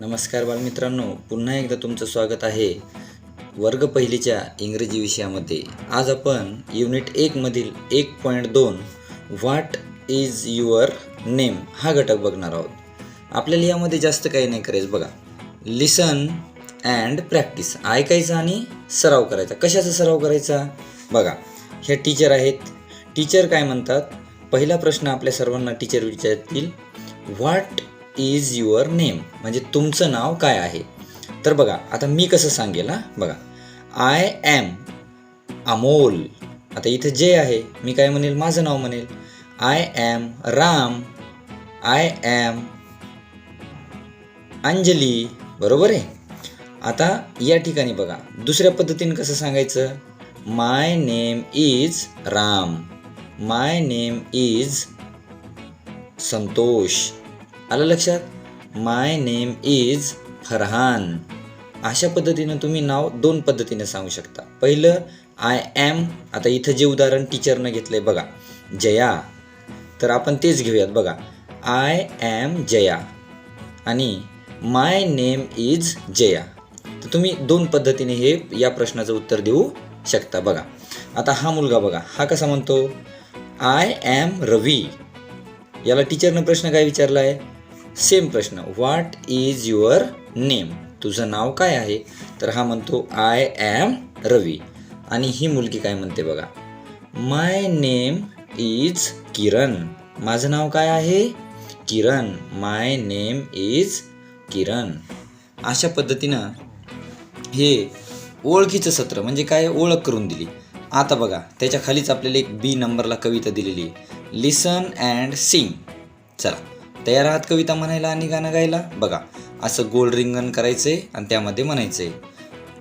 नमस्कार बालमित्रांनो पुन्हा एकदा तुमचं स्वागत आहे वर्ग पहिलीच्या इंग्रजी विषयामध्ये. आज आपण युनिट एकमधील एक पॉईंट दोन व्हॉट इज युअर नेम हा घटक बघणार आहोत. आपल्याला यामध्ये जास्त काही नाही करायचं बघा. लिसन अँड प्रॅक्टिस ऐकायचं आणि सराव करायचा. कशाचा सराव करायचा? बघा ह्या टीचर आहेत. टीचर काय म्हणतात? पहिला प्रश्न आपल्या सर्वांना टीचर विचारतील व्हॉट इज युअर नेम म्हणजे तुमचं नाव काय आहे? तर बघा आता मी कसं सांगेल हां? बघा. आय ॲम अमोल आता इथं जे आहे. मी काय म्हणेल? माझं नाव म्हणेल. I am Ram I am Anjali बरोबर आहे? आता या ठिकाणी बघा. दुसऱ्या पद्धतीने कसं सांगायचं? My name is Ram my name is Santosh आलं लक्षात? माय नेम इज फरहान अशा पद्धतीनं तुम्ही नाव दोन पद्धतीने सांगू शकता. पहिलं आय ॲम आता इथं जे उदाहरण टीचरनं घेतलंय बघा जया. तर आपण तेच घेऊयात बघा. I am Jaya. आणि माय नेम इज जया. तर तुम्ही दोन पद्धतीने हे या प्रश्नाचं उत्तर देऊ शकता बघा. आता हा मुलगा बघा हा कसा म्हणतो? आय ॲम रवी याला टीचरनं प्रश्न काय विचारला आहे सेम प्रश्न. व्हॉट इज युअर नेम तुझं नाव काय आहे? तर हा म्हणतो आय ॲम रवी आणि ही मुलगी काय म्हणते बघा? माय नेम इज किरण माझं नाव काय आहे? किरण माय नेम इज किरण अशा पद्धतीनं हे ओळखीचं सत्र म्हणजे काय? ओळख करून दिली. आता बघा त्याच्या खालीच आपल्याला एक बी नंबरला कविता दिलेली लिसन अँड सिंग चला. तयार आहात कविता म्हणायला आणि गाणं गायला? बघा असं गोल रिंगण करायचंय आणि त्यामध्ये म्हणायचंय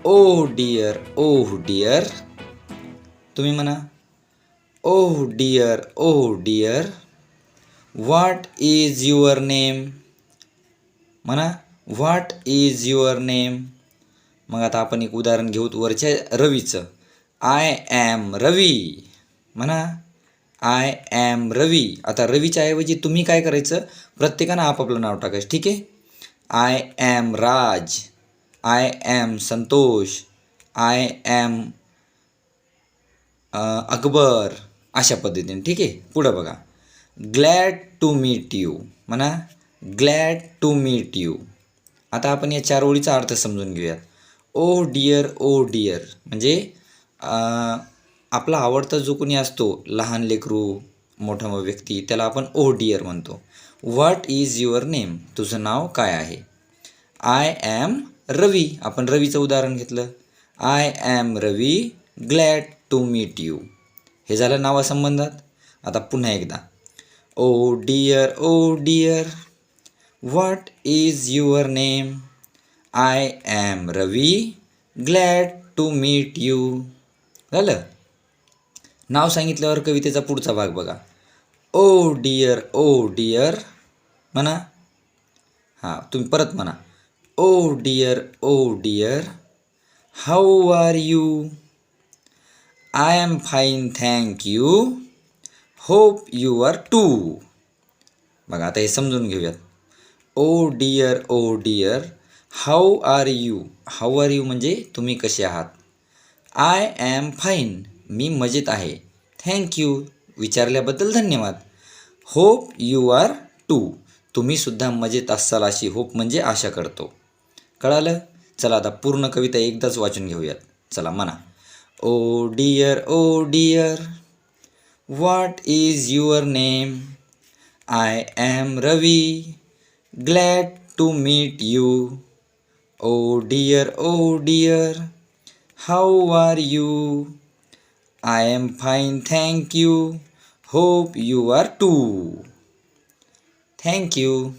ओ डिअर ओ डिअर. तुम्ही म्हणा ओ dear oh dear what is your name? म्हणा व्हॉट इज युअर नेम? मग आता आपण एक उदाहरण घेऊ वरच्या रवीचं आय ॲम रवी. म्हणा आय ॲम रवी आता रवीच्या ऐवजी तुम्ही काय करायचं? प्रत्येकानं आपापलं नाव टाकायचं. ठीक आहे? I am Raj I am Santosh I am Akbar अशा पद्धतीने. ठीक आहे? पुढं बघा. ग्लॅड टू मीट यू म्हणा. ग्लॅड टू मीट यू आता आपण या चार ओळीचा अर्थ समजून घेऊयात. ओ डियर ओ डियर म्हणजे आपला आवडता जो कोणी असतो लहान लेकरू मोठा व्यक्ती त्याला आपण oh ओ डिअर म्हणतो. व्हॉट इज युअर नेम तुझं नाव काय आहे? आय ॲम रवी आपण रवीचं उदाहरण घेतलं. I am Ravi glad to meet you हे झालं नावासंबंधात. आता पुन्हा एकदा. ओ dear oh dear what is your name I am Ravi glad to meet you झालं? नाव सांगितल्यावर कवितेचा पुढचा भाग बघा. ओ डियर ओ डियर म्हणा. हां तुम्ही परत म्हणा. ओ dear oh dear how are you I am fine thank you hope you are too बघा आता हे समजून घेऊयात. ओ dear oh dear how are you how are you म्हणजे तुम्ही कसे आहात? आय ॲम फाईन मी मजेत आहे. थँक्यू विचारल्याबद्दल धन्यवाद. होप यू आर टू तुम्हीसुद्धा मजेत असाल अशी होप म्हणजे आशा करतो. कळालं? चला आता पूर्ण कविता एकदाच वाचून घेऊयात. चला म्हणा. ओ dear oh dear what is your name I am Ravi glad to meet you oh dear oh dear how are you I am fine, thank you. Hope you are too. Thank you.